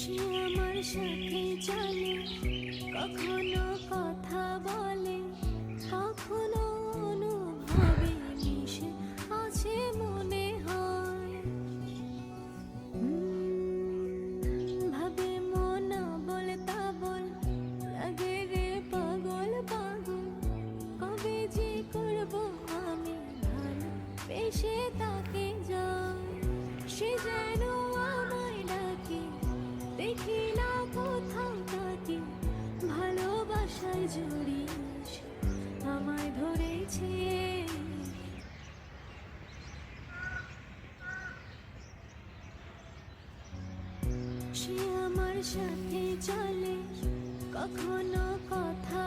সে আমার সাথে চলে কখনো কথা বলে, কখনো অনুভবে মিশে আছে মনে হয়। ভাবে মন বলে তা বল লাগে রে পাগল পাগল। কবে যে করব আমি ভালো তাকে যাই জড়িয়ে আমায় ধরেছে। সে আমার সাথে চলে কখনো কথা